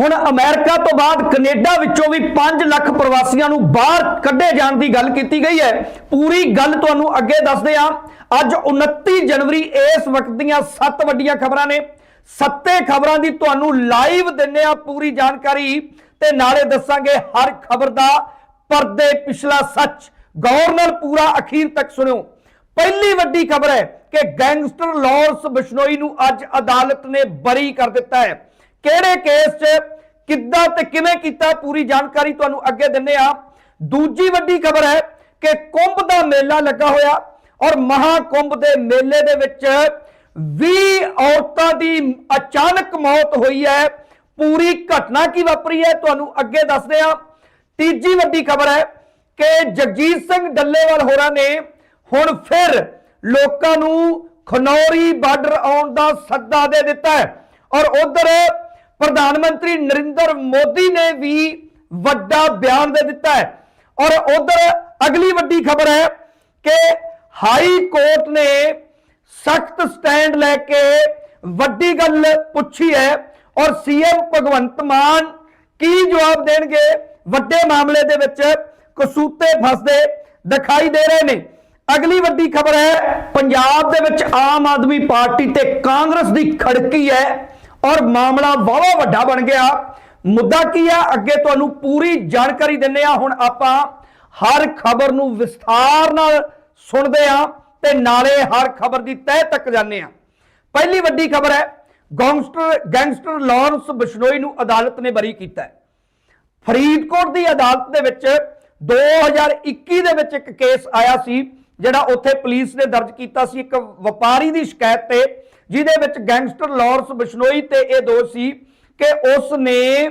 ਹੁਣ ਅਮਰੀਕਾ ਤੋਂ ਬਾਅਦ ਕੈਨੇਡਾ ਵਿੱਚੋਂ ਵੀ 5 ਲੱਖ ਪ੍ਰਵਾਸੀਆਂ ਨੂੰ ਬਾਹਰ ਕੱਢੇ ਜਾਣ ਦੀ ਗੱਲ ਕੀਤੀ ਗਈ ਹੈ। ਪੂਰੀ ਗੱਲ ਤੁਹਾਨੂੰ ਅੱਗੇ ਦੱਸਦੇ ਹਾਂ। ਅੱਜ 29 ਜਨਵਰੀ, ਇਸ ਵਕਤ ਦੀਆਂ 7 ਵੱਡੀਆਂ ਖਬਰਾਂ ਨੇ। ਸੱਤੇ ਖਬਰਾਂ ਦੀ ਤੁਹਾਨੂੰ ਲਾਈਵ ਦਿੰਨੇ ਆ ਪੂਰੀ ਜਾਣਕਾਰੀ। ਤੇ ਨਾਲੇ ਦੱਸਾਂਗੇ ਹਰ ਖਬਰ ਦਾ ਪਰਦੇ ਪਿਛਲਾ ਸੱਚ। ਗੌਰ ਨਾਲ ਪੂਰਾ ਅਖੀਰ ਤੱਕ ਸੁਣਿਓ। ਪਹਿਲੀ ਵੱਡੀ ਖਬਰ ਹੈ ਕਿ ਗੈਂਗਸਟਰ ਲਾਰੈਂਸ ਬਿਸ਼ਨੋਈ ਨੂੰ ਅੱਜ ਅਦਾਲਤ ਨੇ ਬਰੀ ਕਰ ਦਿੱਤਾ ਹੈ। ਕਿਹੜੇ ਕੇਸ 'ਚ, ਕਿੱਦਾਂ ਤੇ ਕਿਵੇਂ ਕੀਤਾ, ਪੂਰੀ ਜਾਣਕਾਰੀ ਤੁਹਾਨੂੰ ਅੱਗੇ ਦਿੰਨੇ ਆ। ਦੂਜੀ ਵੱਡੀ ਖਬਰ ਹੈ ਕਿ ਕੁੰਭ ਦਾ ਮੇਲਾ ਲੱਗਾ ਹੋਇਆ ਔਰ ਮਹਾਕੁੰਭ ਦੇ ਮੇਲੇ ਦੇ ਵਿੱਚ 20 ਔਰਤਾਂ ਦੀ ਅਚਾਨਕ ਮੌਤ ਹੋਈ ਹੈ। ਪੂਰੀ ਘਟਨਾ ਕੀ ਵਾਪਰੀ ਹੈ, ਤੁਹਾਨੂੰ ਅੱਗੇ ਦੱਸਦੇ ਆ। ਤੀਜੀ ਵੱਡੀ ਖਬਰ ਹੈ ਕਿ ਜਗਜੀਤ ਸਿੰਘ ਡੱਲੇਵਾਲ ਹੋਰਾਂ ਨੇ ਹੁਣ ਫਿਰ ਲੋਕਾਂ ਨੂੰ ਖਨੌਰੀ ਬਾਰਡਰ ਆਉਣ ਦਾ ਸੱਦਾ ਦੇ ਦਿੱਤਾ ਹੈ। ਔਰ ਉਧਰ ਪ੍ਰਧਾਨ ਮੰਤਰੀ ਨਰਿੰਦਰ ਮੋਦੀ ਨੇ ਵੀ ਵੱਡਾ ਬਿਆਨ ਦੇ ਦਿੱਤਾ ਹੈ। ਔਰ ਉਧਰ ਅਗਲੀ ਵੱਡੀ ਖਬਰ ਹੈ ਕਿ ਹਾਈ ਕੋਰਟ ਨੇ ਸਖਤ ਸਟੈਂਡ ਲੈ ਕੇ ਵੱਡੀ ਗੱਲ ਪੁੱਛੀ ਹੈ ਔਰ ਸੀਐਮ ਭਗਵੰਤ ਮਾਨ ਕੀ ਜਵਾਬ ਦੇਣਗੇ? ਵੱਡੇ ਮਾਮਲੇ ਦੇ ਵਿੱਚ ਕਸੂਤੇ ਫਸਦੇ ਦਿਖਾਈ ਦੇ ਰਹੇ ਨੇ। ਅਗਲੀ ਵੱਡੀ ਖਬਰ ਹੈ, ਪੰਜਾਬ ਦੇ ਵਿੱਚ ਆਮ ਆਦਮੀ ਪਾਰਟੀ ਤੇ ਕਾਂਗਰਸ ਦੀ ਖੜਕੀ ਹੈ। ਔਰ ਮਾਮਲਾ ਵਾਵਾ ਵੱਡਾ ਬਣ ਗਿਆ। ਮੁੱਦਾ ਕੀ ਆ? ਅੱਗੇ ਤੁਹਾਨੂੰ ਪੂਰੀ ਜਾਣਕਾਰੀ ਦਿੰਨੇ ਆ ਹੁਣ ਆਪਾਂ ਹਰ ਖਬਰ ਨੂੰ ਵਿਸਥਾਰ ਨਾਲ ਸੁਣਦੇ ਆ ਤੇ ਨਾਲੇ ਹਰ ਖਬਰ ਦੀ ਤਹਿ ਤੱਕ ਜਾਂਦੇ ਆ ਪਹਿਲੀ ਵੱਡੀ ਖਬਰ ਹੈ, ਗੈਂਗਸਟਰ ਗੈਂਗਸਟਰ ਲਾਰੈਂਸ ਬਿਸ਼ਨੋਈ ਨੂੰ ਅਦਾਲਤ ਨੇ ਬਰੀ ਕੀਤਾ ਫਰੀਦਕੋਟ ਦੀ ਅਦਾਲਤ ਦੇ ਵਿੱਚ 2021 ਦੇ ਵਿੱਚ ਇੱਕ ਕੇਸ ਆਇਆ ਸੀ। ਜਿਹੜਾ ਉੱਥੇ ਪੁਲਿਸ ਨੇ ਦਰਜ ਕੀਤਾ ਸੀ, ਇੱਕ ਵਪਾਰੀ ਦੀ ਸ਼ਿਕਾਇਤ ਤੇ, ਜਿਹਦੇ ਵਿੱਚ ਗੈਂਗਸਟਰ ਲਾਰੈਂਸ ਬਿਸ਼ਨੋਈ ਤੇ ਇਹ ਦੋਸ਼ ਸੀ ਕਿ ਉਸ ਨੇ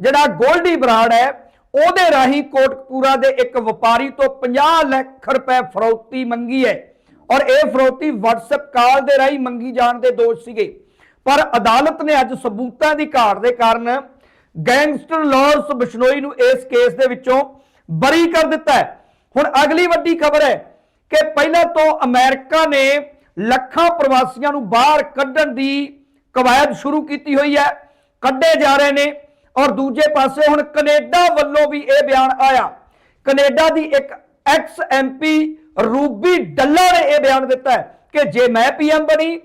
ਜਿਹੜਾ ਗੋਲਡੀ ਬਰਾੜ ਹੈ, ਉਹਦੇ ਰਾਹੀਂ ਕੋਟਕਪੂਰਾ ਦੇ ਇੱਕ ਵਪਾਰੀ ਤੋਂ 50 ਲੱਖ ਰੁਪਏ ਫਰੌਤੀ ਮੰਗੀ ਹੈ। ਔਰ ਇਹ ਫਰੌਤੀ WhatsApp ਕਾਲ ਦੇ ਰਾਹੀਂ ਮੰਗੀ ਜਾਣ ਦੇ ਦੋਸ਼ ਸੀਗੇ। ਪਰ ਅਦਾਲਤ ਨੇ ਅੱਜ ਸਬੂਤਾਂ ਦੀ ਘਾਟ ਦੇ ਕਾਰਨ ਗੈਂਗਸਟਰ ਲਾਰੈਂਸ ਬਿਸ਼ਨੋਈ ਨੂੰ ਇਸ ਕੇਸ ਦੇ ਵਿੱਚੋਂ ਬਰੀ ਕਰ ਦਿੱਤਾ ਹੈ। ਹੁਣ ਅਗਲੀ ਵੱਡੀ ਖਬਰ ਹੈ ਕਿ ਪਹਿਲਾਂ ਤੋਂ ਅਮਰੀਕਾ ਨੇ ਲੱਖਾਂ ਪ੍ਰਵਾਸੀਆਂ ਨੂੰ ਬਾਹਰ ਕੱਢਣ ਦੀ ਕਵਾਇਦ ਸ਼ੁਰੂ ਕੀਤੀ ਹੋਈ ਹੈ, ਕੱਢੇ ਜਾ ਰਹੇ ਨੇ। ਔਰ ਦੂਜੇ ਪਾਸੇ ਹੁਣ ਕੈਨੇਡਾ ਵੱਲੋਂ ਵੀ ਇਹ ਬਿਆਨ ਆਇਆ। ਕੈਨੇਡਾ ਦੀ ਇੱਕ ਐਕਸ ਐਮਪੀ ਰੂਬੀ ਡੱਲਾ ਨੇ ਇਹ ਬਿਆਨ ਦਿੱਤਾ ਕਿ ਜੇ ਮੈਂ ਪੀਐਮ ਬਣੀ,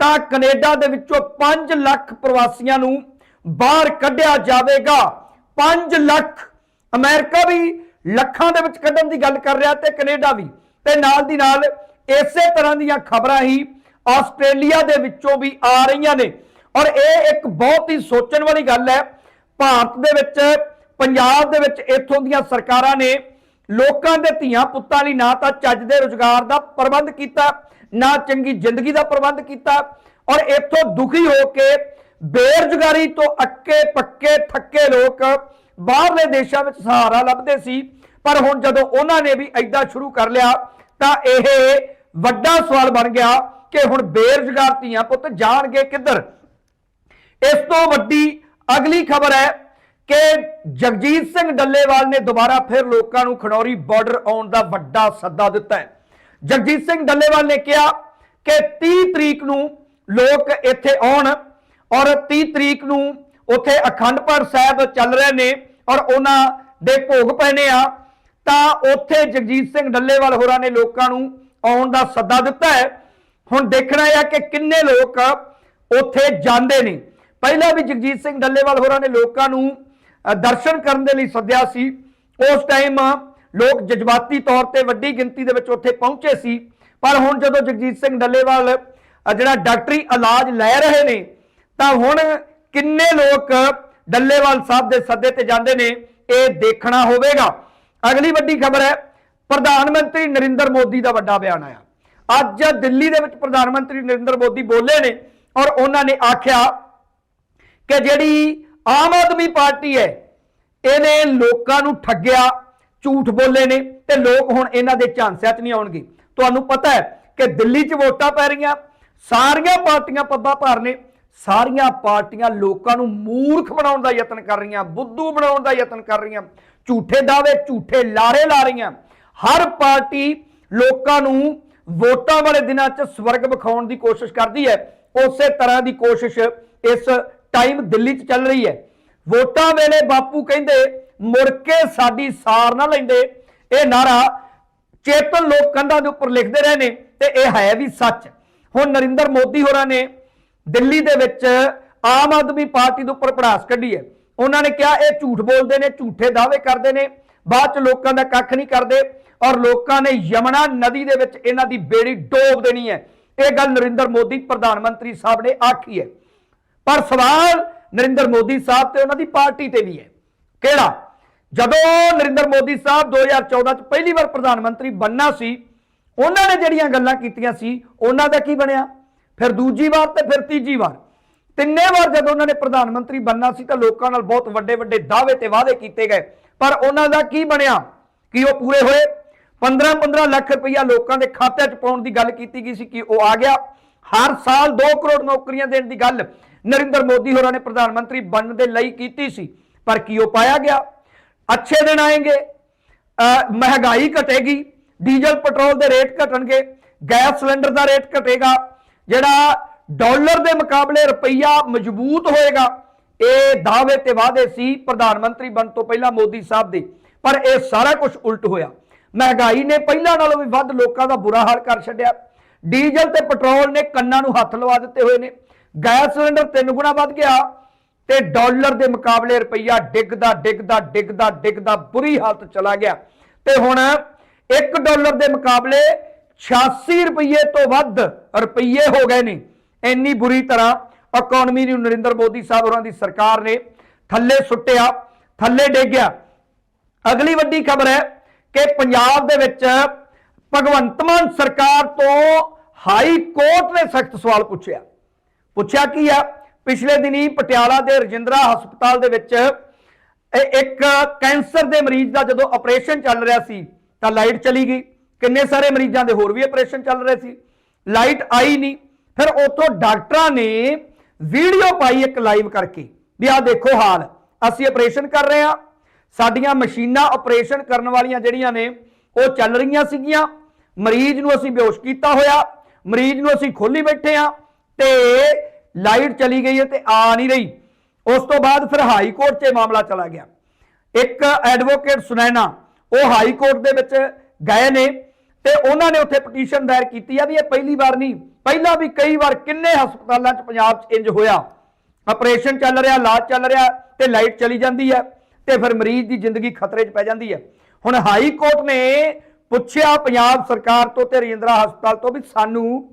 ਤਾਂ ਕੈਨੇਡਾ ਦੇ ਵਿੱਚੋਂ 5 ਲੱਖ ਪ੍ਰਵਾਸੀਆਂ ਨੂੰ ਬਾਹਰ ਕੱਢਿਆ ਜਾਵੇਗਾ। 5 ਲੱਖ। ਅਮਰੀਕਾ ਵੀ ਲੱਖਾਂ ਦੇ ਵਿੱਚ ਕੱਢਣ ਦੀ ਗੱਲ ਕਰ ਰਿਹਾ ਤੇ ਕੈਨੇਡਾ ਵੀ। ਤੇ ਨਾਲ ਦੀ ਨਾਲ ਇਸੇ ਤਰ੍ਹਾਂ ਦੀਆਂ ਖਬਰਾਂ ਹੀ ਆਸਟ੍ਰੇਲੀਆ ਦੇ ਵਿੱਚੋਂ ਵੀ ਆ ਰਹੀਆਂ ਨੇ। ਔਰ ਇਹ ਇੱਕ ਬਹੁਤ ਹੀ ਸੋਚਣ ਵਾਲੀ ਗੱਲ ਹੈ, ਭਾਰਤ ਦੇ ਵਿੱਚ, ਪੰਜਾਬ ਦੇ ਵਿੱਚ ਇੱਥੋਂ ਦੀਆਂ ਸਰਕਾਰਾਂ ਨੇ ਲੋਕਾਂ ਦੇ ਧੀਆਂ ਪੁੱਤਾਂ ਲਈ ਨਾ ਤਾਂ ਚੱਜ ਦੇ ਰੁਜ਼ਗਾਰ ਦਾ ਪ੍ਰਬੰਧ ਕੀਤਾ, ਨਾ ਚੰਗੀ ਜ਼ਿੰਦਗੀ ਦਾ ਪ੍ਰਬੰਧ ਕੀਤਾ ਔਰ ਇੱਥੋਂ ਦੁਖੀ ਹੋ ਕੇ ਬੇਰੁਜ਼ਗਾਰੀ ਤੋਂ ਅੱਕੇ ਪੱਕੇ ਥੱਕੇ ਲੋਕ ਬਾਹਰਲੇ ਦੇਸ਼ਾਂ ਵਿੱਚ ਸਹਾਰਾ ਲੱਭਦੇ ਸੀ। ਪਰ ਹੁਣ ਜਦੋਂ ਉਹਨਾਂ ਨੇ ਵੀ ਐਦਾਂ ਸ਼ੁਰੂ ਕਰ ਲਿਆ, ਤਾਂ ਇਹ ਵੱਡਾ ਸਵਾਲ ਬਣ ਗਿਆ ਕਿ ਹੁਣ ਬੇਰੁਜ਼ਗਾਰ ਧੀਆਂ ਪੁੱਤ ਜਾਣਗੇ ਕਿੱਧਰ? ਇਸ ਤੋਂ ਵੱਡੀ ਅਗਲੀ ਖਬਰ ਹੈ ਕਿ ਜਗਜੀਤ ਸਿੰਘ ਡੱਲੇਵਾਲ ਨੇ ਦੁਬਾਰਾ ਫਿਰ ਲੋਕਾਂ ਨੂੰ ਖਨੌਰੀ ਬਾਰਡਰ ਆਉਣ ਦਾ ਵੱਡਾ ਸੱਦਾ ਦਿੱਤਾ ਹੈ। ਜਗਜੀਤ ਸਿੰਘ ਡੱਲੇਵਾਲ ਨੇ ਕਿਹਾ ਕਿ 30 ਤਰੀਕ ਨੂੰ ਲੋਕ ਇੱਥੇ ਆਉਣ ਔਰ 30 ਤਰੀਕ ਨੂੰ ਉੱਥੇ ਅਖੰਡ ਪਾਠ ਸਾਹਿਬ ਚੱਲ ਰਹੇ ਨੇ ਔਰ ਉਹਨਾਂ ਦੇ ਭੋਗ ਪੈਣੇ ਆ। ਤਾਂ ਉੱਥੇ ਜਗਜੀਤ ਸਿੰਘ ਡੱਲੇਵਾਲ ਹੋਰਾਂ ਨੇ ਲੋਕਾਂ ਨੂੰ ਆਉਣ ਦਾ ਸੱਦਾ ਦਿੱਤਾ ਹੈ। ਹੁਣ ਦੇਖਣਾ ਹੈ ਕਿ ਕਿੰਨੇ ਲੋਕ ਉੱਥੇ ਜਾਂਦੇ ਨੇ। ਪਹਿਲਾਂ ਵੀ ਜਗਜੀਤ ਸਿੰਘ ਡੱਲੇਵਾਲ ਹੋਰਾਂ ਨੇ ਲੋਕਾਂ ਨੂੰ ਦਰਸ਼ਨ ਕਰਨ ਦੇ ਲਈ ਸੱਦਿਆ ਸੀ। ਉਸ ਟਾਈਮ ਲੋਕ ਜਜ਼ਬਾਤੀ ਤੌਰ ਤੇ ਵੱਡੀ ਗਿਣਤੀ ਦੇ ਵਿੱਚ ਉੱਥੇ ਪਹੁੰਚੇ ਸੀ। ਪਰ ਹੁਣ ਜਦੋਂ ਜਗਜੀਤ ਸਿੰਘ ਡੱਲੇਵਾਲ ਜਿਹੜਾ ਡਾਕਟਰੀ ਇਲਾਜ ਲੈ ਰਹੇ ਨੇ, ਤਾਂ ਹੁਣ ਕਿੰਨੇ ਲੋਕ ਡੱਲੇਵਾਲ ਸਾਹਿਬ ਦੇ ਸੱਦੇ ਤੇ ਜਾਂਦੇ ਨੇ, ਇਹ ਦੇਖਣਾ ਹੋਵੇਗਾ। ਅਗਲੀ ਵੱਡੀ ਖਬਰ ਹੈ, ਪ੍ਰਧਾਨ ਮੰਤਰੀ ਨਰਿੰਦਰ ਮੋਦੀ ਦਾ ਵੱਡਾ ਬਿਆਨ ਆਇਆ। ਅੱਜ ਦਿੱਲੀ ਦੇ ਵਿੱਚ ਪ੍ਰਧਾਨ ਮੰਤਰੀ ਨਰਿੰਦਰ ਮੋਦੀ ਬੋਲੇ ਨੇ ਔਰ ਉਹਨਾਂ ਨੇ ਆਖਿਆ ਕਿ ਜਿਹੜੀ ਆਮ ਆਦਮੀ ਪਾਰਟੀ ਹੈ, ਇਹਨੇ ਲੋਕਾਂ ਨੂੰ ਠੱਗਿਆ, ਝੂਠ ਬੋਲੇ ਨੇ ਤੇ ਲੋਕ ਹੁਣ ਇਹਨਾਂ ਦੇ ਝਾਂਸਿਆਂ 'ਚ ਨਹੀਂ ਆਉਣਗੇ। ਤੁਹਾਨੂੰ ਪਤਾ ਹੈ ਕਿ ਦਿੱਲੀ 'ਚ ਵੋਟਾਂ ਪੈ ਰਹੀਆਂ, ਸਾਰੀਆਂ ਪਾਰਟੀਆਂ ਪੱਬਾਂ ਭਾਰ ਨੇ। ਸਾਰੀਆਂ ਪਾਰਟੀਆਂ ਲੋਕਾਂ ਨੂੰ ਮੂਰਖ ਬਣਾਉਣ ਦਾ ਯਤਨ ਕਰ ਰਹੀਆਂ, ਬੁੱਧੂ ਬਣਾਉਣ ਦਾ ਯਤਨ ਕਰ ਰਹੀਆਂ, ਝੂਠੇ ਦਾਅਵੇ, ਝੂਠੇ ਲਾਰੇ ਲਾ ਰਹੀਆਂ। ਹਰ ਪਾਰਟੀ ਲੋਕਾਂ ਨੂੰ ਵੋਟਾਂ ਵਾਲੇ ਦਿਨਾਂ 'ਚ ਸਵਰਗ ਵਿਖਾਉਣ ਦੀ ਕੋਸ਼ਿਸ਼ ਕਰਦੀ ਹੈ। ਉਸੇ ਤਰ੍ਹਾਂ ਦੀ ਕੋਸ਼ਿਸ਼ ਇਸ ਟਾਈਮ ਦਿੱਲੀ 'ਚ ਚੱਲ ਰਹੀ ਹੈ। ਵੋਟਾਂ ਵੇਲੇ ਬਾਪੂ ਕਹਿੰਦੇ, ਮੁੜ ਕੇ ਸਾਡੀ ਸਾਰ ਨਾ ਲੈਂਦੇ। ਇਹ ਨਾਰਾ ਚੇਤਨ ਲੋਕ ਕੰਧਾਂ ਦੇ ਉੱਪਰ ਲਿਖਦੇ ਰਹੇ ਨੇ ਤੇ ਇਹ ਹੈ ਵੀ ਸੱਚ। ਹੁਣ ਨਰਿੰਦਰ ਮੋਦੀ ਹੋਰਾਂ ਨੇ ਦਿੱਲੀ ਦੇ ਵਿੱਚ ਆਮ ਆਦਮੀ ਪਾਰਟੀ ਦੇ ਉੱਪਰ ਪੜਾਸ ਕੱਢੀ ਹੈ। ਉਹਨਾਂ ਨੇ ਕਿਹਾ, ਇਹ ਝੂਠ ਬੋਲਦੇ ਨੇ, ਝੂਠੇ ਦਾਅਵੇ ਕਰਦੇ ਨੇ। ਬਾਅਦ ਚ ਲੋਕਾਂ ਦਾ ਕੱਖ ਨਹੀਂ ਕਰਦੇ ਔਰ ਲੋਕਾਂ ਨੇ ਯਮਨਾ ਨਦੀ ਦੇ ਵਿੱਚ ਇਹਨਾਂ ਦੀ ਬੇੜੀ ਡੋਬ ਦੇਣੀ ਹੈ। ਇਹ ਗੱਲ ਨਰਿੰਦਰ ਮੋਦੀ, ਪ੍ਰਧਾਨ ਮੰਤਰੀ ਸਾਹਿਬ ਨੇ ਆਖੀ ਹੈ। ਪਰ ਸਵਾਲ ਨਰਿੰਦਰ ਮੋਦੀ ਸਾਹਿਬ ਤੇ ਉਹਨਾਂ ਦੀ ਪਾਰਟੀ ਤੇ ਵੀ ਹੈ। ਕਿਹੜਾ? ਜਦੋਂ ਨਰਿੰਦਰ ਮੋਦੀ ਸਾਹਿਬ 2014 ਚ ਪਹਿਲੀ ਵਾਰ ਪ੍ਰਧਾਨ ਮੰਤਰੀ ਬੰਨਾ ਸੀ, ਉਹਨਾਂ ਨੇ ਜਿਹੜੀਆਂ ਗੱਲਾਂ ਕੀਤੀਆਂ ਸੀ, ਉਹਨਾਂ ਦਾ ਕੀ ਬਣਿਆ? ਫਿਰ ਦੂਜੀ ਵਾਰ ਤੇ ਫਿਰ ਤੀਜੀ ਵਾਰ। ਤਿੰਨੇ ਵਾਰ ਜਦੋਂ ਉਹਨਾਂ ਨੇ ਪ੍ਰਧਾਨ ਮੰਤਰੀ ਬੰਨਾ ਸੀ ਤਾਂ ਲੋਕਾਂ ਨਾਲ ਬਹੁਤ ਵੱਡੇ ਵੱਡੇ ਦਾਅਵੇ ਤੇ ਵਾਅਦੇ ਕੀਤੇ ਗਏ। ਪਰ ਉਹਨਾਂ ਦਾ ਕੀ ਬਣਿਆ? ਕਿ ਉਹ ਪੂਰੇ ਹੋਏ? 15-15 ਲੱਖ ਰੁਪਈਆ ਲੋਕਾਂ ਦੇ ਖਾਤਿਆਂ 'ਚ ਪਾਉਣ ਦੀ ਗੱਲ ਕੀਤੀ ਗਈ ਸੀ ਕਿ ਉਹ ਆ ਗਿਆ। ਹਰ ਸਾਲ 2 ਕਰੋੜ ਨੌਕਰੀਆਂ ਦੇਣ ਦੀ ਗੱਲ ਨਰਿੰਦਰ ਮੋਦੀ ਹੋਰਾਂ ਨੇ ਪ੍ਰਧਾਨ ਮੰਤਰੀ ਬਣਨ ਦੇ ਲਈ ਕੀਤੀ ਸੀ। ਪਰ ਕੀ ਉਹ ਪਾਇਆ ਗਿਆ? ਅੱਛੇ ਦਿਨ ਆਏਗੇ। ਮਹਿੰਗਾਈ ਘਟੇਗੀ। ਡੀਜ਼ਲ ਪੈਟਰੋਲ ਦੇ ਰੇਟ ਘਟਣਗੇ। ਗੈਸ ਸਿਲੰਡਰ ਦਾ ਰੇਟ ਘਟੇਗਾ। ਜਿਹੜਾ ਡਾਲਰ ਦੇ ਮੁਕਾਬਲੇ ਰੁਪਈਆ ਮਜ਼ਬੂਤ ਹੋਏਗਾ, ਇਹ ਦਾਅਵੇ ਤੇ ਵਾਅਦੇ ਸੀ ਪ੍ਰਧਾਨ ਮੰਤਰੀ ਬਣ ਤੋਂ ਪਹਿਲਾਂ ਮੋਦੀ ਸਾਹਿਬ ਦੇ, ਪਰ ਇਹ ਸਾਰਾ ਕੁਝ ਉਲਟ ਹੋਇਆ। ਮਹਿੰਗਾਈ ਨੇ ਪਹਿਲਾਂ ਨਾਲੋਂ ਵੀ ਵੱਧ ਲੋਕਾਂ ਦਾ ਬੁਰਾ ਹਾਲ ਕਰ ਛੱਡਿਆ। ਡੀਜ਼ਲ ਤੇ ਪੈਟਰੋਲ ਨੇ ਕੰਨਾਂ ਨੂੰ ਹੱਥ ਲਵਾ ਦਿੱਤੇ ਹੋਏ ਨੇ। ਗੈਸ ਸਿਲੰਡਰ ਤਿੰਨ ਗੁਣਾ ਵੱਧ ਗਿਆ ਤੇ ਡਾਲਰ ਦੇ ਮੁਕਾਬਲੇ ਰੁਪਈਆ ਡਿੱਗਦਾ ਡਿੱਗਦਾ ਡਿੱਗਦਾ ਡਿੱਗਦਾ ਬੁਰੀ ਹਾਲਤ ਚਲਾ ਗਿਆ। ਤੇ ਹੁਣ 1 ਡਾਲਰ ਦੇ ਮੁਕਾਬਲੇ 86 ਰੁਪਏ ਤੋਂ ਵੱਧ ਰੁਪਏ ਹੋ ਗਏ ਨੇ। ਇੰਨੀ ਬੁਰੀ ਤਰ੍ਹਾਂ ਇਕਨੋਮੀ ਨੂੰ ਨਰਿੰਦਰ ਮੋਦੀ ਸਾਹਿਬ ਹੋਰਾਂ ਦੀ ਸਰਕਾਰ ਨੇ ਥੱਲੇ ਸੁੱਟਿਆ, ਥੱਲੇ ਡੇਗਿਆ ਅਗਲੀ ਵੱਡੀ ਖਬਰ ਹੈ ਕਿ ਪੰਜਾਬ ਦੇ ਵਿੱਚ ਭਗਵੰਤ ਮਾਨ ਸਰਕਾਰ ਤੋਂ ਹਾਈ ਕੋਰਟ ਨੇ ਸਖਤ ਸਵਾਲ ਪੁੱਛਿਆ। ਪੁੱਛਿਆ ਕੀ ਆ ਪਿਛਲੇ ਦਿਨੀ ਪਟਿਆਲਾ ਦੇ ਰਜਿੰਦਰਾ ਹਸਪਤਾਲ ਦੇ ਵਿੱਚ ਇਹ ਇੱਕ ਕੈਂਸਰ ਦੇ ਮਰੀਜ਼ ਦਾ ਜਦੋਂ ਆਪਰੇਸ਼ਨ ਚੱਲ ਰਿਹਾ ਸੀ ਤਾਂ ਲਾਈਟ ਚਲੀ ਗਈ। ਕਿੰਨੇ ਸਾਰੇ ਮਰੀਜ਼ਾਂ ਦੇ ਹੋਰ ਵੀ ਆਪਰੇਸ਼ਨ ਚੱਲ ਰਹੇ ਸੀ? ਲਾਈਟ ਆਈ ਨਹੀਂ। ਫਿਰ ਉੱਥੋਂ ਡਾਕਟਰਾਂ ਨੇ ਵੀਡੀਓ ਪਾਈ ਇੱਕ ਲਾਈਵ ਕਰਕੇ ਵੀ ਆਹ ਦੇਖੋ ਹਾਲ, ਅਸੀਂ ਆਪਰੇਸ਼ਨ ਕਰ ਰਹੇ ਹਾਂ। ਸਾਡੀਆਂ ਮਸ਼ੀਨਾਂ ਆਪਰੇਸ਼ਨ ਕਰਨ ਵਾਲੀਆਂ ਜਿਹੜੀਆਂ ਨੇ, ਉਹ ਚੱਲ ਰਹੀਆਂ ਸੀਗੀਆਂ। ਮਰੀਜ਼ ਨੂੰ ਅਸੀਂ ਬੇਹੋਸ਼ ਕੀਤਾ ਹੋਇਆ। ਮਰੀਜ਼ ਨੂੰ ਅਸੀਂ ਖੋਲੀ ਬੈਠੇ ਆ ਤੇ ਲਾਈਟ ਚਲੀ ਗਈ ਹੈ ਤੇ ਆ ਨਹੀਂ ਰਹੀ। ਉਸ ਤੋਂ ਬਾਅਦ ਫਿਰ ਹਾਈ ਕੋਰਟ 'ਚ ਇਹ ਮਾਮਲਾ ਚਲਾ ਗਿਆ। ਇੱਕ ਐਡਵੋਕੇਟ ਸੁਨੈਨਾ ਉਹ ਹਾਈ ਕੋਰਟ ਦੇ ਵਿੱਚ ਗਏ ਨੇ। ਤੇ ਉਹਨਾਂ ਨੇ ਉੱਥੇ ਪਟੀਸ਼ਨ ਦਾਇਰ ਕੀਤੀ ਆ ਵੀ ਇਹ ਪਹਿਲੀ ਵਾਰ ਨਹੀਂ, ਪਹਿਲਾਂ ਵੀ ਕਈ ਵਾਰ ਕਿੰਨੇ ਹਸਪਤਾਲਾਂ 'ਚ ਪੰਜਾਬ 'ਚ ਇੰਜ ਹੋਇਆ। ਆਪਰੇਸ਼ਨ ਚੱਲ ਰਿਹਾ, ਇਲਾਜ ਚੱਲ ਰਿਹਾ ਤੇ ਲਾਈਟ ਚਲੀ ਜਾਂਦੀ ਹੈ ਤੇ ਫਿਰ ਮਰੀਜ਼ ਦੀ ਜ਼ਿੰਦਗੀ ਖਤਰੇ 'ਚ ਪੈ ਜਾਂਦੀ ਹੈ। ਹੁਣ ਹਾਈ ਕੋਰਟ ਨੇ ਪੁੱਛਿਆ ਪੰਜਾਬ ਸਰਕਾਰ ਤੋਂ ਤੇ ਰਜਿੰਦਰਾ ਹਸਪਤਾਲ ਤੋਂ ਵੀ ਸਾਨੂੰ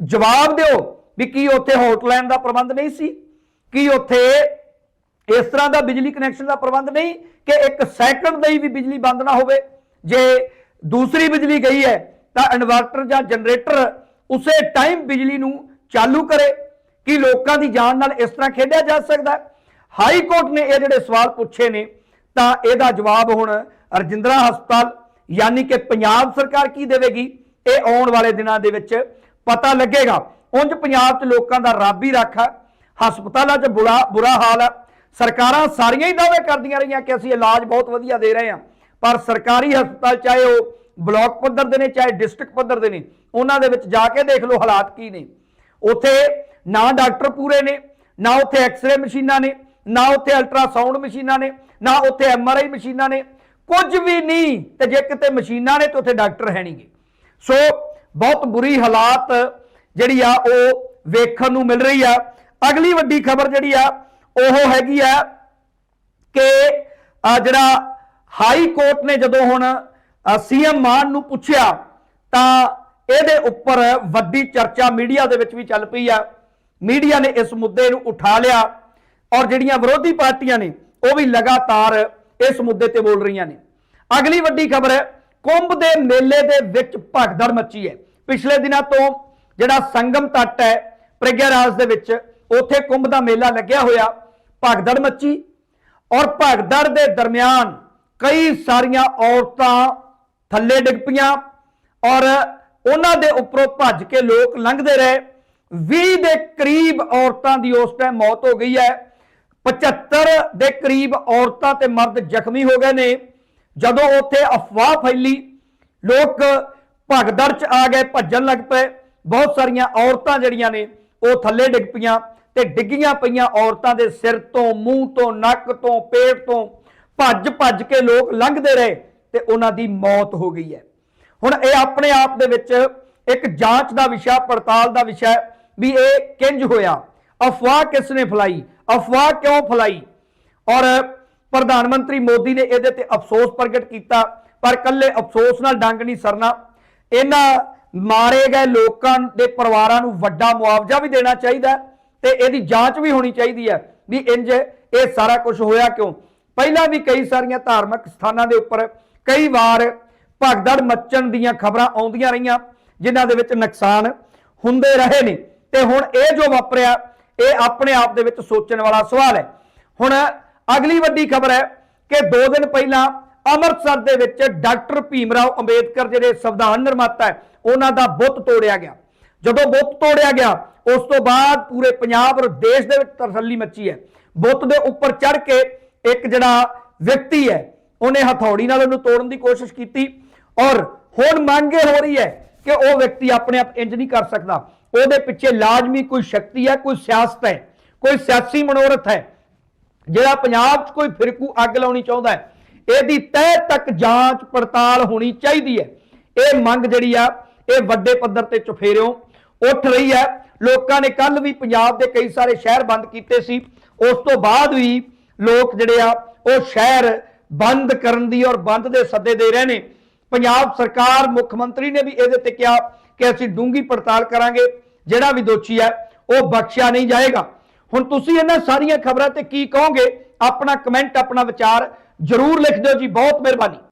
ਜਵਾਬ ਦਿਓ ਵੀ ਕੀ ਉੱਥੇ ਹੌਟਲਾਈਨ ਦਾ ਪ੍ਰਬੰਧ ਨਹੀਂ ਸੀ, ਕੀ ਉੱਥੇ ਇਸ ਤਰ੍ਹਾਂ ਦਾ ਬਿਜਲੀ ਕਨੈਕਸ਼ਨ ਦਾ ਪ੍ਰਬੰਧ ਨਹੀਂ, ਕਿ ਇੱਕ ਸੈਕਿੰਡ ਲਈ ਵੀ ਬਿਜਲੀ ਬੰਦ ਨਾ ਹੋਵੇ। ਜੇ ਦੂਸਰੀ ਬਿਜਲੀ ਗਈ ਹੈ, ਤਾਂ ਇਨਵਰਟਰ ਜਾਂ ਜਨਰੇਟਰ ਉਸੇ ਟਾਈਮ ਬਿਜਲੀ ਨੂੰ ਚਾਲੂ ਕਰੇ ਕਿ ਲੋਕਾਂ ਦੀ ਜਾਨ ਨਾਲ ਇਸ ਤਰ੍ਹਾਂ ਖੇਡਿਆ ਜਾ ਸਕਦਾ ਹਾਈ ਕੋਰਟ ਨੇ ਇਹ ਜਿਹੜੇ ਸਵਾਲ ਪੁੱਛੇ ਨੇ, ਤਾਂ ਇਹਦਾ ਜਵਾਬ ਹੁਣ ਰਜਿੰਦਰਾ ਹਸਪਤਾਲ, ਯਾਨੀ ਕਿ ਪੰਜਾਬ ਸਰਕਾਰ ਕੀ ਦੇਵੇਗੀ? ਇਹ ਆਉਣ ਵਾਲੇ ਦਿਨਾਂ ਦੇ ਵਿੱਚ ਪਤਾ ਲੱਗੇਗਾ। ਉਂਝ ਪੰਜਾਬ 'ਚ ਲੋਕਾਂ ਦਾ ਰੱਬ ਹੀ ਰੱਖਾ ਹਸਪਤਾਲਾਂ 'ਚ ਬੁਰਾ ਬੁਰਾ ਹਾਲ ਹੈ। ਸਰਕਾਰਾਂ ਸਾਰੀਆਂ ਹੀ ਦਾਅਵੇ ਕਰਦੀਆਂ ਰਹੀਆਂ ਕਿ ਅਸੀਂ ਇਲਾਜ ਬਹੁਤ ਵਧੀਆ ਦੇ ਰਹੇ ਹਾਂ। ਪਰ ਸਰਕਾਰੀ ਹਸਪਤਾਲ ਚਾਹੇ ਉਹ ਬਲਾਕ ਪੱਧਰ ਦੇ ਨੇ, ਚਾਹੇ ਡਿਸਟ੍ਰਿਕਟ ਪੱਧਰ ਦੇ ਨੇ, ਉਹਨਾਂ ਦੇ ਵਿੱਚ ਜਾ ਕੇ ਦੇਖ ਲਓ ਹਾਲਾਤ ਕੀ ਨੇ। ਉੱਥੇ ਨਾ ਡਾਕਟਰ ਪੂਰੇ ਨੇ, ਨਾ ਉੱਥੇ ਐਕਸ-ਰੇ ਮਸ਼ੀਨਾਂ ਨੇ, ਨਾ ਉੱਥੇ ਅਲਟਰਾਸਾਊਂਡ ਮਸ਼ੀਨਾਂ ਨੇ, ਨਾ ਉੱਥੇ ਐਮਆਰਆਈ ਮਸ਼ੀਨਾਂ ਨੇ। ਕੁਝ ਵੀ ਨਹੀਂ ਤੇ ਜੇ ਕਿਤੇ ਮਸ਼ੀਨਾਂ ਨੇ ਤੇ ਉੱਥੇ ਡਾਕਟਰ ਹੈ ਨਹੀਂਗੇ ਸੋ ਬਹੁਤ ਬੁਰੀ ਹਾਲਾਤ ਜਿਹੜੀ ਆ ਉਹ ਵੇਖਣ ਨੂੰ ਮਿਲ ਰਹੀ ਆ। ਅਗਲੀ ਵੱਡੀ ਖਬਰ ਜਿਹੜੀ ਆ ਉਹ ਹੈਗੀ ਆ ਕਿ ਜਿਹੜਾ ਹਾਈ ਕੋਰਟ ਨੇ ਜਦੋਂ ਹੁਣ ਸੀਐਮ ਮਾਨ ਨੂੰ ਪੁੱਛਿਆ, ਤਾਂ ਇਹਦੇ ਉੱਪਰ ਵੱਡੀ ਚਰਚਾ ਮੀਡੀਆ ਦੇ ਵਿੱਚ ਵੀ ਚੱਲ ਪਈ ਆ। ਮੀਡੀਆ ਨੇ ਇਸ ਮੁੱਦੇ ਨੂੰ ਉਠਾ ਲਿਆ ਔਰ ਜਿਹੜੀਆਂ ਵਿਰੋਧੀ ਪਾਰਟੀਆਂ ਨੇ, ਉਹ ਵੀ ਲਗਾਤਾਰ ਇਸ ਮੁੱਦੇ ਤੇ ਬੋਲ ਰਹੀਆਂ ਨੇ। ਅਗਲੀ ਵੱਡੀ ਖਬਰ ਹੈ, ਕੁੰਭ ਦੇ ਮੇਲੇ ਦੇ ਵਿੱਚ ਭਗਦੜ ਮੱਚੀ ਹੈ। ਪਿਛਲੇ ਦਿਨਾਂ ਤੋਂ ਜਿਹੜਾ ਸੰਗਮ ਤੱਟ ਹੈ ਪ੍ਰਗਿਆਰਾਜ ਦੇ ਵਿੱਚ, ਉੱਥੇ ਕੁੰਭ ਦਾ ਮੇਲਾ ਲੱਗਿਆ ਹੋਇਆ। ਭਗਦੜ ਮੱਚੀ ਔਰ ਭਗਦੜ ਦੇ ਦਰਮਿਆਨ ਕਈ ਸਾਰੀਆਂ ਔਰਤਾਂ ਥੱਲੇ ਡਿੱਗ ਪਈਆਂ ਔਰ ਉਹਨਾਂ ਦੇ ਉੱਪਰੋਂ ਭੱਜ ਕੇ ਲੋਕ ਲੰਘਦੇ ਰਹੇ। 20 ਦੇ ਕਰੀਬ ਔਰਤਾਂ ਦੀ ਉਸ ਟਾਈਮ ਮੌਤ ਹੋ ਗਈ ਹੈ। 75 ਦੇ ਕਰੀਬ ਔਰਤਾਂ ਤੇ ਮਰਦ ਜ਼ਖਮੀ ਹੋ ਗਏ ਨੇ। ਜਦੋਂ ਉੱਥੇ ਅਫਵਾਹ ਫੈਲੀ, ਲੋਕ ਭਗਦੜ ਚ ਆ ਗਏ, ਭੱਜਣ ਲੱਗ ਪਏ। ਬਹੁਤ ਸਾਰੀਆਂ ਔਰਤਾਂ ਜਿਹੜੀਆਂ ਨੇ, ਉਹ ਥੱਲੇ ਡਿੱਗ ਪਈਆਂ ਤੇ ਡਿੱਗੀਆਂ ਪਈਆਂ ਔਰਤਾਂ ਦੇ ਸਿਰ ਤੋਂ, ਮੂੰਹ ਤੋਂ, ਨੱਕ ਤੋਂ, ਪੇਟ ਤੋਂ। ਭੱਜ ਭੱਜ ਕੇ ਲੋਕ ਲੰਘਦੇ ਰਹੇ ਤੇ ਉਹਨਾਂ ਦੀ ਮੌਤ ਹੋ ਗਈ ਹੈ। ਹੁਣ ਇਹ ਆਪਣੇ ਆਪ ਦੇ ਵਿੱਚ ਇੱਕ ਜਾਂਚ ਦਾ ਵਿਸ਼ਾ, ਪੜਤਾਲ ਦਾ ਵਿਸ਼ਾ ਵੀ ਇਹ ਕਿੰਜ ਹੋਇਆ। ਅਫਵਾਹ ਕਿਸ ਨੇ ਫੈਲਾਈ? ਅਫਵਾਹ ਕਿਉਂ ਫੈਲਾਈ? ਔਰ ਪ੍ਰਧਾਨ ਮੰਤਰੀ ਮੋਦੀ ਨੇ ਇਹਦੇ ਤੇ ਅਫਸੋਸ ਪ੍ਰਗਟ ਕੀਤਾ, ਪਰ ਕੱਲੇ ਅਫਸੋਸ ਨਾਲ ਡੰਗ ਨਹੀਂ ਸਰਨਾ। ਇਹਨਾਂ ਮਾਰੇ ਗਏ ਲੋਕਾਂ ਦੇ ਪਰਿਵਾਰਾਂ ਨੂੰ ਵੱਡਾ ਮੁਆਵਜ਼ਾ ਵੀ ਦੇਣਾ ਚਾਹੀਦਾ ਹੈ ਤੇ ਇਹਦੀ ਜਾਂਚ ਵੀ ਹੋਣੀ ਚਾਹੀਦੀ ਹੈ ਵੀ ਇੰਜ ਇਹ ਸਾਰਾ ਕੁਝ ਹੋਇਆ ਕਿਉਂ? ਪਹਿਲਾਂ ਵੀ ਕਈ ਸਾਰੀਆਂ ਧਾਰਮਿਕ ਸਥਾਨਾਂ ਦੇ ਉੱਪਰ ਕਈ ਵਾਰ ਭਗਦੜ ਮੱਚਣ ਦੀਆਂ ਖਬਰਾਂ ਆਉਂਦੀਆਂ ਰਹੀਆਂ, ਜਿਨ੍ਹਾਂ ਦੇ ਵਿੱਚ ਨੁਕਸਾਨ ਹੁੰਦੇ ਰਹੇ ਨੇ। ਤੇ ਹੁਣ ਇਹ ਜੋ ਵਾਪਰਿਆ, ਇਹ ਆਪਣੇ ਆਪ ਦੇ ਵਿੱਚ ਸੋਚਣ ਵਾਲਾ ਸਵਾਲ ਹੈ। ਹੁਣ ਅਗਲੀ ਵੱਡੀ ਖਬਰ ਹੈ ਕਿ 2 ਦਿਨ ਪਹਿਲਾਂ ਅੰਮ੍ਰਿਤਸਰ ਦੇ ਵਿੱਚ ਡਾਕਟਰ ਭੀਮ ਰਾਓ ਅੰਬੇਦਕਰ, ਜਿਹੜੇ ਸੰਵਿਧਾਨ ਨਿਰਮਾਤਾ ਹੈ, ਉਹਨਾਂ ਦਾ ਬੁੱਤ ਤੋੜਿਆ ਗਿਆ। ਜਦੋਂ ਬੁੱਤ ਤੋੜਿਆ ਗਿਆ, ਉਸ ਤੋਂ ਬਾਅਦ ਪੂਰੇ ਪੰਜਾਬ ਔਰ ਦੇਸ਼ ਦੇ ਵਿੱਚ ਤਰਸੱਲੀ ਮੱਚੀ ਹੈ। ਬੁੱਤ ਦੇ ਉੱਪਰ ਚੜ ਕੇ ਇੱਕ ਜਿਹੜਾ ਵਿਅਕਤੀ ਹੈ, ਉਹਨੇ ਹਥੌੜੀ ਨਾਲ ਉਹਨੂੰ ਤੋੜਨ ਦੀ ਕੋਸ਼ਿਸ਼ ਕੀਤੀ ਔਰ ਹੁਣ ਮੰਗ ਇਹ ਹੋ ਰਹੀ ਹੈ ਕਿ ਉਹ ਵਿਅਕਤੀ ਆਪਣੇ ਆਪ ਇੰਜ ਨਹੀਂ ਕਰ ਸਕਦਾ। ਉਹਦੇ ਪਿੱਛੇ ਲਾਜ਼ਮੀ ਕੋਈ ਸ਼ਕਤੀ ਹੈ, ਕੋਈ ਸਿਆਸਤ ਹੈ, ਕੋਈ ਸਿਆਸੀ ਮਨੋਰਥ ਹੈ, ਜਿਹੜਾ ਪੰਜਾਬ 'ਚ ਕੋਈ ਫਿਰਕੂ ਅੱਗ ਲਾਉਣੀ ਚਾਹੁੰਦਾ ਹੈ, ਇਹਦੀ ਤਹਿ ਤੱਕ ਜਾਂਚ ਪੜਤਾਲ ਹੋਣੀ ਚਾਹੀਦੀ ਹੈ। ਇਹ ਮੰਗ ਜਿਹੜੀ ਆ, ਇਹ ਵੱਡੇ ਪੱਧਰ ਤੇ ਚੁਫੇਰਿਓਂ ਉੱਠ ਰਹੀ ਹੈ। ਲੋਕਾਂ ਨੇ ਕੱਲ ਵੀ ਪੰਜਾਬ ਦੇ ਕਈ ਸਾਰੇ ਸ਼ਹਿਰ ਬੰਦ ਕੀਤੇ ਸੀ। ਉਸ ਤੋਂ ਬਾਅਦ ਵੀ ਲੋਕ ਜਿਹੜੇ ਆ, ਉਹ ਸ਼ਹਿਰ ਬੰਦ ਕਰਨ ਦੀ ਔਰ ਬੰਦ ਦੇ ਸੱਦੇ ਦੇ ਰਹੇ ਨੇ। ਪੰਜਾਬ ਸਰਕਾਰ, ਮੁੱਖ ਮੰਤਰੀ ਨੇ ਵੀ ਇਹਦੇ ਤੇ ਕਿਹਾ ਕਿ ਅਸੀਂ ਡੂੰਗੀ ਪੜਤਾਲ ਕਰਾਂਗੇ। ਜਿਹੜਾ ਵੀ ਦੋਸ਼ੀ ਹੈ, ਉਹ ਬਖਸ਼ਿਆ ਨਹੀਂ ਜਾਏਗਾ। ਹੁਣ ਤੁਸੀਂ ਇਹਨਾਂ ਸਾਰੀਆਂ ਖਬਰਾਂ ਤੇ ਕੀ ਕਹੋਗੇ? ਆਪਣਾ ਕਮੈਂਟ ਆਪਣਾ ਵਿਚਾਰ ਜਰੂਰ ਲਿਖ ਦਿਓ ਜੀ। ਬਹੁਤ ਮਿਹਰਬਾਨੀ।